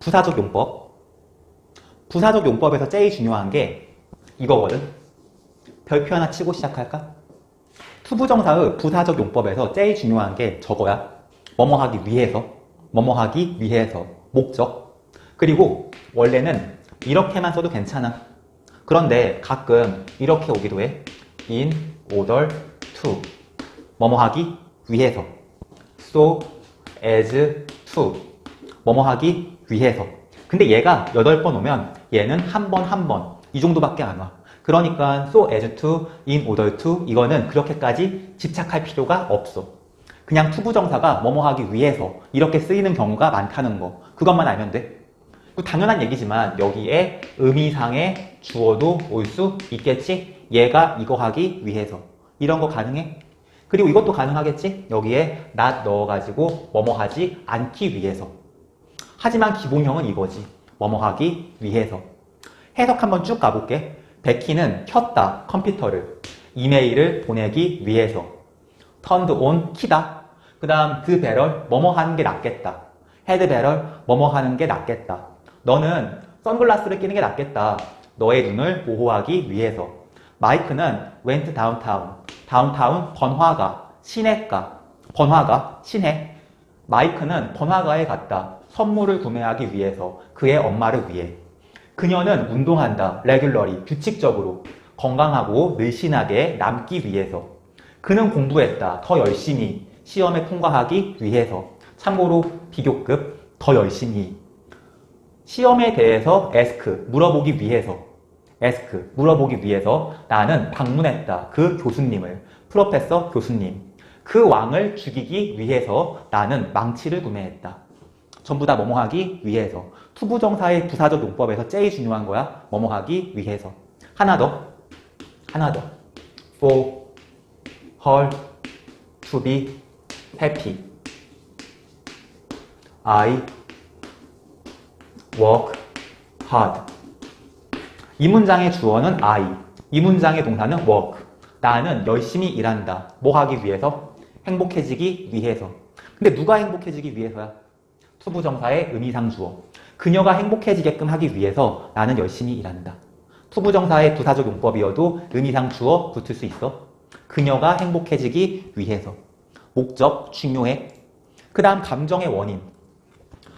부사적 용법. 부사적 용법에서 제일 중요한 게 이거거든. 별표 하나 치고 시작할까? 투부정사의 부사적 용법에서 제일 중요한 게 저거야. 뭐뭐 하기 위해서, 뭐뭐 하기 위해서, 목적. 그리고 원래는 이렇게만 써도 괜찮아. 그런데 가끔 이렇게 오기도 해. in order to. 뭐뭐 하기 위해서. so as to. 뭐뭐 하기 위해서. 근데 얘가 8번 오면 얘는 한 번 한 번 이 정도밖에 안 와. 그러니까 so as to, in order to 이거는 그렇게까지 집착할 필요가 없어. 그냥 투부정사가 뭐뭐 하기 위해서 이렇게 쓰이는 경우가 많다는 거. 그것만 알면 돼. 그 당연한 얘기지만 여기에 의미상의 주어도 올 수 있겠지? 얘가 이거 하기 위해서. 이런 거 가능해? 그리고 이것도 가능하겠지? 여기에 not 넣어가지고 뭐뭐 하지 않기 위해서. 하지만 기본형은 이거지. 뭐뭐 하기 위해서. 해석 한번 쭉 가볼게. 베키는 켰다, 컴퓨터를. 이메일을 보내기 위해서. turned on, 키다. 그 다음 그 배럴, 뭐뭐 하는 게 낫겠다. 헤드 배럴, 뭐뭐 하는 게 낫겠다. 너는 선글라스를 끼는 게 낫겠다. 너의 눈을 보호하기 위해서. 마이크는 went downtown. 다운타운 번화가, 시내가, 번화가, 시내. 마이크는 번화가에 갔다. 선물을 구매하기 위해서. 그의 엄마를 위해. 그녀는 운동한다. 레귤러리, 규칙적으로. 건강하고 늘씬하게 남기 위해서. 그는 공부했다. 더 열심히. 시험에 통과하기 위해서. 참고로 비교급 더 열심히. 시험에 대해서 ask, 물어보기 위해서. ask, 물어보기 위해서 나는 방문했다. 그 교수님을. 프로페서 교수님. 그 왕을 죽이기 위해서 나는 망치를 구매했다. 전부 다 뭐뭐 하기 위해서. 투부정사의 부사적 용법에서 제일 중요한 거야. 뭐뭐 하기 위해서. 하나 더. 하나 더. for her to be happy. I work hard. 이 문장의 주어는 I. 이 문장의 동사는 work. 나는 열심히 일한다. 뭐 하기 위해서? 행복해지기 위해서. 근데 누가 행복해지기 위해서야? 투부정사의 의미상 주어. 그녀가 행복해지게끔 하기 위해서 나는 열심히 일한다. 투부정사의 부사적 용법이어도 의미상 주어 붙을 수 있어. 그녀가 행복해지기 위해서. 목적 중요해. 그 다음 감정의 원인.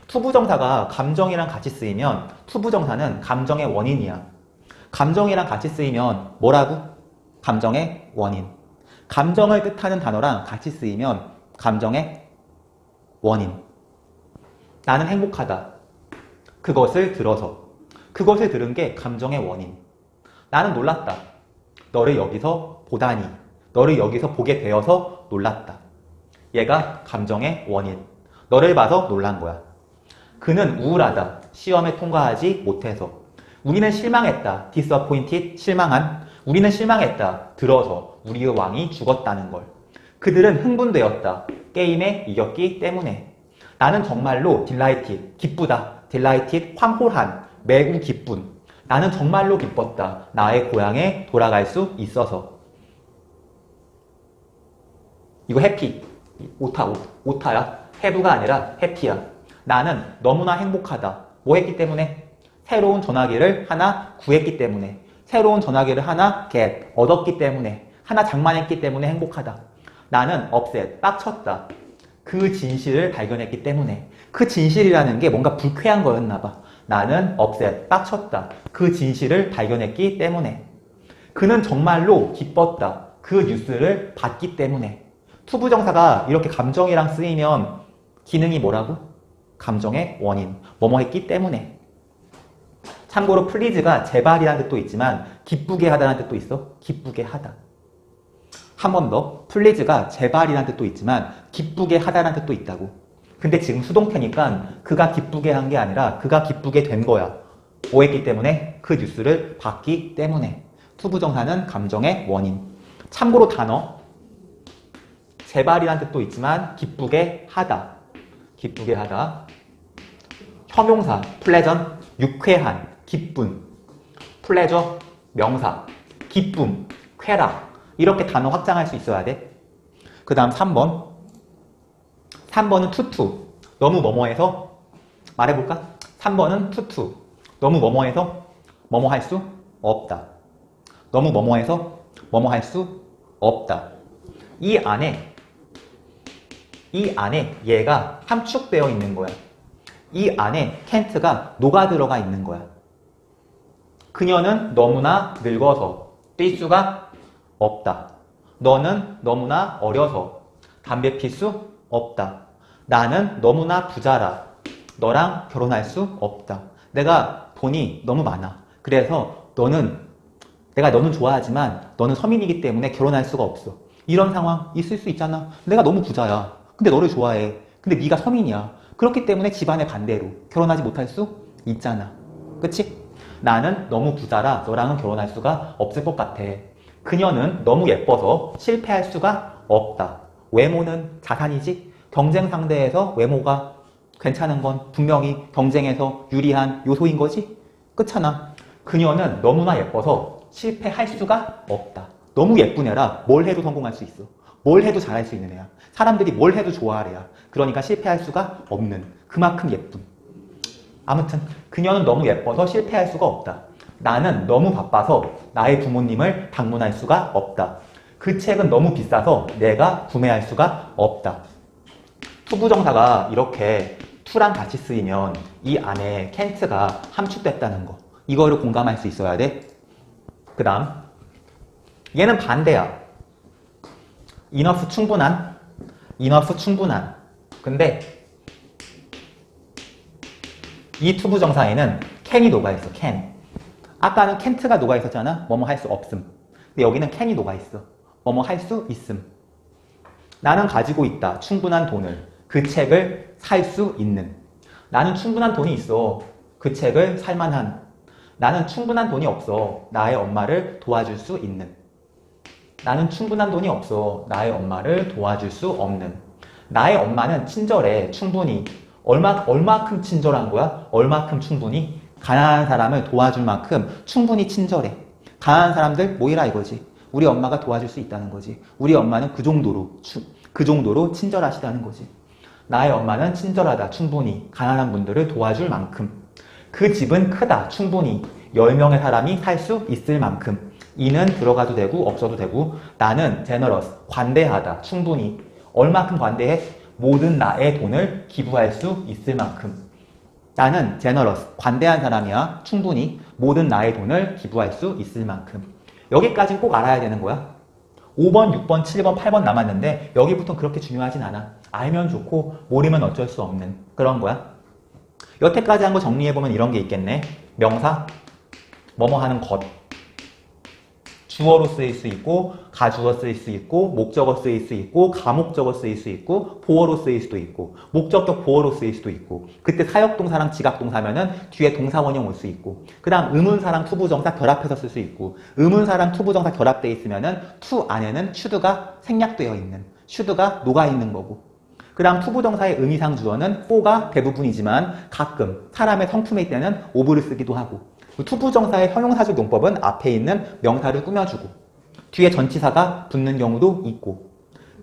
투부정사가 감정이랑 같이 쓰이면 투부정사는 감정의 원인이야. 감정이랑 같이 쓰이면 뭐라고? 감정의 원인. 감정을 뜻하는 단어랑 같이 쓰이면 감정의 원인. 나는 행복하다. 그것을 들어서. 그것을 들은 게 감정의 원인. 나는 놀랐다. 너를 여기서 보다니. 너를 여기서 보게 되어서 놀랐다. 얘가 감정의 원인. 너를 봐서 놀란 거야. 그는 우울하다. 시험에 통과하지 못해서. 우리는 실망했다. disappointed, 실망한. 우리는 실망했다. 들어서 우리의 왕이 죽었다는 걸. 그들은 흥분되었다. 게임에 이겼기 때문에. 나는 정말로 delighted, 기쁘다. delighted, 황홀한, 매우 기쁜. 나는 정말로 기뻤다. 나의 고향에 돌아갈 수 있어서. 이거 해피. 오타, 오, 오타야. 해부가 아니라 해피야. 나는 너무나 행복하다. 뭐 했기 때문에? 새로운 전화기를 하나 구했기 때문에. 새로운 전화기를 하나 get, 얻었기 때문에. 하나 장만했기 때문에 행복하다. 나는 upset, 빡쳤다. 그 진실을 발견했기 때문에. 그 진실이라는 게 뭔가 불쾌한 거였나 봐. 나는 upset, 빡쳤다. 그 진실을 발견했기 때문에. 그는 정말로 기뻤다. 그 뉴스를 봤기 때문에. 투부정사가 이렇게 감정이랑 쓰이면 기능이 뭐라고? 감정의 원인. 뭐뭐 했기 때문에. 참고로 please가 제발이라는 뜻도 있지만 기쁘게 하다는 뜻도 있어. 기쁘게 하다. 한 번 더. please가 제발이라는 뜻도 있지만 기쁘게 하다는 뜻도 있다고. 근데 지금 수동태니까 그가 기쁘게 한 게 아니라 그가 기쁘게 된 거야. 뭐 했기 때문에? 그 뉴스를 봤기 때문에. 투부정사는 감정의 원인. 참고로 단어. 제발이란 뜻도 있지만 기쁘게 하다. 기쁘게 하다. 형용사 플레전 유쾌한 기쁜 플레저 명사 기쁨 쾌락 이렇게 단어 확장할 수 있어야 돼. 그 다음 3번 3번은 투투 너무 뭐뭐해서 말해볼까? 3번은 투투. 너무 뭐뭐해서 뭐뭐 할 수 없다. 너무 뭐뭐해서 뭐뭐 할 수 없다. 이 안에 이 안에 얘가 함축되어 있는 거야. 이 안에 켄트가 녹아 들어가 있는 거야. 그녀는 너무나 늙어서 뛸 수가 없다. 너는 너무나 어려서 담배 필 수 없다. 나는 너무나 부자라. 너랑 결혼할 수 없다. 내가 돈이 너무 많아. 그래서 너는 내가 너는 좋아하지만 너는 서민이기 때문에 결혼할 수가 없어. 이런 상황 있을 수 있잖아. 내가 너무 부자야. 근데 너를 좋아해. 근데 네가 서민이야. 그렇기 때문에 집안의 반대로 결혼하지 못할 수 있잖아. 그치? 나는 너무 부자라 너랑은 결혼할 수가 없을 것 같아. 그녀는 너무 예뻐서 실패할 수가 없다. 외모는 자산이지? 경쟁 상대에서 외모가 괜찮은 건 분명히 경쟁에서 유리한 요소인 거지? 그렇잖아. 그녀는 너무나 예뻐서 실패할 수가 없다. 너무 예쁜 애라 뭘 해도 성공할 수 있어. 뭘 해도 잘할 수 있는 애야. 사람들이 뭘 해도 좋아할 애야. 그러니까 실패할 수가 없는 그만큼 예쁜. 아무튼 그녀는 너무 예뻐서 실패할 수가 없다. 나는 너무 바빠서 나의 부모님을 방문할 수가 없다. 그 책은 너무 비싸서 내가 구매할 수가 없다. 투부정사가 이렇게 투랑 같이 쓰이면 이 안에 켄트가 함축됐다는 거. 이거를 공감할 수 있어야 돼. 그 다음 얘는 반대야. 이너프 충분한, 이너프 충분한. 근데 이 투부정사에는 캔이 녹아있어, 캔. 아까는 캔트가 녹아 있었잖아? 뭐뭐 할 수 없음. 근데 여기는 캔이 녹아 있어. 뭐뭐 할 수 있음. 나는 가지고 있다. 충분한 돈을. 그 책을 살 수 있는. 나는 충분한 돈이 있어. 그 책을 살 만한. 나는 충분한 돈이 없어. 나의 엄마를 도와줄 수 있는. 나는 충분한 돈이 없어. 나의 엄마를 도와줄 수 없는. 나의 엄마는 친절해. 충분히. 얼마, 얼마큼 친절한 거야? 얼마큼 충분히? 가난한 사람을 도와줄 만큼 충분히 친절해. 가난한 사람들 모이라 이거지. 우리 엄마가 도와줄 수 있다는 거지. 우리 엄마는 그 정도로, 추- 그 정도로 친절하시다는 거지. 나의 엄마는 친절하다. 충분히. 가난한 분들을 도와줄 만큼. 그 집은 크다. 충분히. 10명의 사람이 살 수 있을 만큼. 이는 들어가도 되고 없어도 되고 나는 제너러스 관대하다. 충분히. 얼마큼 관대해? 모든 나의 돈을 기부할 수 있을 만큼. 나는 제너러스 관대한 사람이야. 충분히 모든 나의 돈을 기부할 수 있을 만큼. 여기까지는 꼭 알아야 되는 거야. 5번, 6번, 7번, 8번 남았는데 여기부터 그렇게 중요하진 않아. 알면 좋고 모르면 어쩔 수 없는 그런 거야. 여태까지 한 거 정리해보면 이런 게 있겠네. 명사, 뭐뭐 하는 것. 주어로 쓰일 수 있고, 가주어 쓰일 수 있고, 목적어 쓰일 수 있고, 가목적어 쓰일 수 있고, 보어로 쓰일 수도 있고, 목적격 보어로 쓰일 수도 있고, 그때 사역동사랑 지각동사면은 뒤에 동사원형 올 수 있고, 그 다음 의문사랑 투부정사 결합해서 쓸 수 있고, 의문사랑 투부정사 결합되어 있으면은 투 안에는 슈드가 생략되어 있는, 슈드가 녹아 있는 거고, 그 다음 투부정사의 의미상 주어는 포가 대부분이지만 가끔 사람의 성품일 때는 오브를 쓰기도 하고 그 투부정사의 형용사적 용법은 앞에 있는 명사를 꾸며주고 뒤에 전치사가 붙는 경우도 있고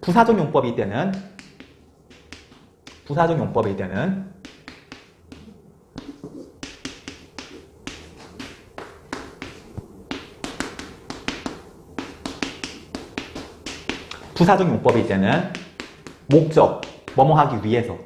부사적 용법일 때는 부사적 용법일 때는 부사적 용법일 때는 목적, 뭐뭐 하기 위해서.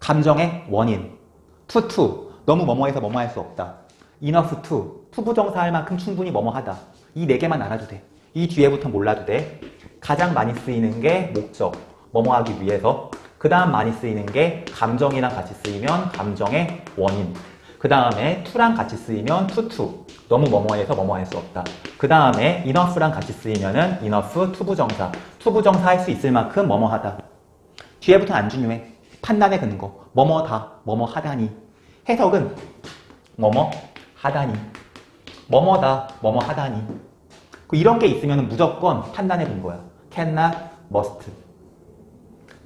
감정의 원인. 투투, 너무 뭐뭐해서 뭐뭐 할 수 없다. Enough to, 투부정사 할 만큼 충분히 뭐뭐 하다. 이 네 개만 알아도 돼. 이 뒤에부터 몰라도 돼. 가장 많이 쓰이는 게 목적, 뭐뭐 하기 위해서. 그 다음 많이 쓰이는 게 감정이랑 같이 쓰이면 감정의 원인. 그 다음에 to랑 같이 쓰이면 to to. 너무 뭐뭐해서 뭐뭐 할 수 없다. 그 다음에 enough랑 같이 쓰이면은 enough 투부정사. 투부정사 할 수 있을 만큼 뭐뭐 하다. 뒤에부터는 안 중요해. 판단의 근거. 뭐뭐다, 뭐뭐 하다니. 해석은 뭐뭐 하다니. 뭐뭐다, 뭐뭐 하다니. 그 이런 게 있으면 무조건 판단의 근거야. cannot, must.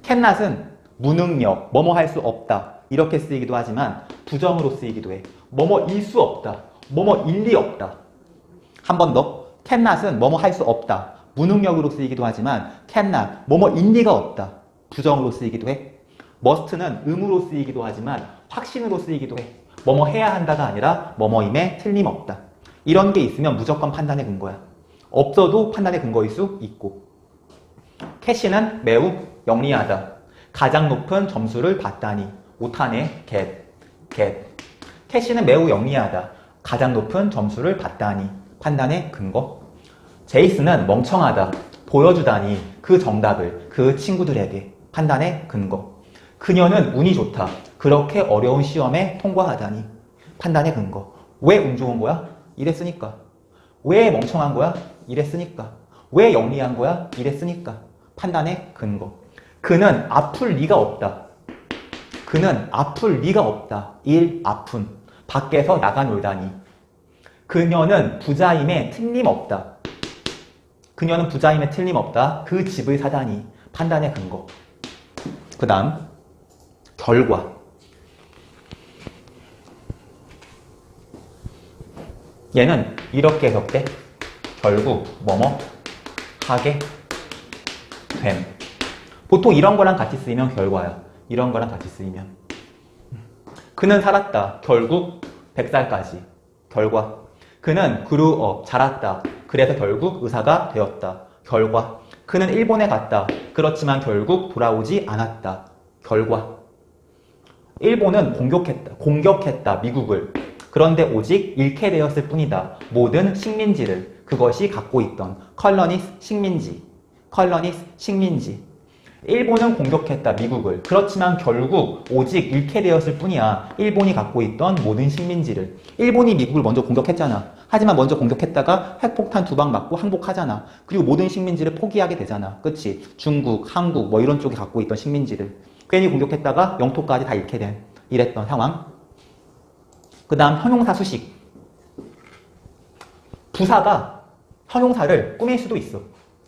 cannot은 무능력, 뭐뭐 할 수 없다. 이렇게 쓰이기도 하지만 부정으로 쓰이기도 해. 뭐뭐 일 수 없다. 뭐뭐 일 리 없다. 한 번 더. cannot은 뭐뭐 할 수 없다. 무능력으로 쓰이기도 하지만 cannot, 뭐뭐 일 리가 없다. 부정으로 쓰이기도 해. must는 의무로 쓰이기도 하지만 확신으로 쓰이기도 해. 뭐뭐 해야 한다가 아니라 뭐뭐임에 틀림없다. 이런 게 있으면 무조건 판단의 근거야. 없어도 판단의 근거일 수 있고. 캐시는 매우 영리하다. 가장 높은 점수를 받다니. 오타네, get, get. 캐시는 매우 영리하다. 가장 높은 점수를 받다니. 판단의 근거. 제이스는 멍청하다. 보여주다니. 그 정답을 그 친구들에게. 판단의 근거. 그녀는 운이 좋다. 그렇게 어려운 시험에 통과하다니. 판단의 근거. 왜 운 좋은 거야? 이랬으니까. 왜 멍청한 거야? 이랬으니까. 왜 영리한 거야? 이랬으니까. 판단의 근거. 그는 아플 리가 없다. 그는 아플 리가 없다. 일 아픈. 밖에서 나가 놀다니. 그녀는 부자임에 틀림없다. 그녀는 부자임에 틀림없다. 그 집을 사다니. 판단의 근거. 그 다음, 결과. 얘는 이렇게 해석돼. 결국 뭐뭐 하게 됨. 보통 이런 거랑 같이 쓰이면 결과야. 이런 거랑 같이 쓰이면. 그는 살았다. 결국 100살까지. 결과. 그는 그루업 자랐다. 그래서 결국 의사가 되었다. 결과. 그는 일본에 갔다. 그렇지만 결국 돌아오지 않았다. 결과. 일본은 공격했다. 공격했다. 미국을. 그런데 오직 잃게 되었을 뿐이다. 모든 식민지를. 그것이 갖고 있던 컬러니스 식민지. 컬러니스 식민지. 일본은 공격했다. 미국을. 그렇지만 결국 오직 잃게 되었을 뿐이야. 일본이 갖고 있던 모든 식민지를. 일본이 미국을 먼저 공격했잖아. 하지만 먼저 공격했다가 핵폭탄 두 방 맞고 항복하잖아. 그리고 모든 식민지를 포기하게 되잖아. 그치? 중국, 한국 뭐 이런 쪽이 갖고 있던 식민지를. 괜히 공격했다가 영토까지 다 잃게 된 이랬던 상황. 그 다음 형용사 수식. 부사가 형용사를 꾸밀 수도 있어.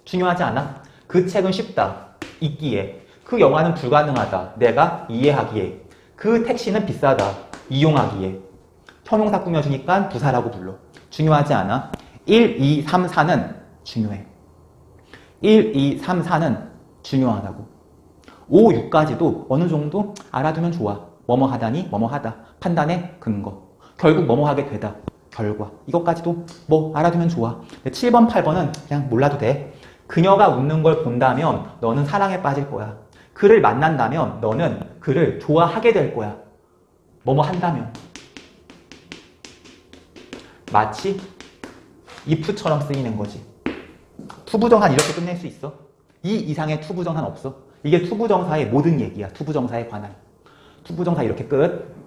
중요하지 않아? 그 책은 쉽다. 읽기에. 그 영화는 불가능하다. 내가 이해하기에. 그 택시는 비싸다. 이용하기에. 형용사 꾸며주니까 부사라고 불러. 중요하지 않아. 1, 2, 3, 4는 중요해. 1, 2, 3, 4는 중요하다고. 5, 6까지도 어느 정도 알아두면 좋아. 뭐뭐 하다니, 뭐뭐 하다. 판단의 근거. 결국 뭐뭐 하게 되다. 결과. 이것까지도 뭐 알아두면 좋아. 7번, 8번은 그냥 몰라도 돼. 그녀가 웃는 걸 본다면 너는 사랑에 빠질 거야. 그를 만난다면 너는 그를 좋아하게 될 거야. 뭐뭐 한다면. 마치 if처럼 쓰이는 거지. 투부정한 이렇게 끝낼 수 있어. 이 이상의 투부정한 없어. 이게 투부정사의 모든 얘기야. 투부정사에 관한. 투부정사 이렇게 끝.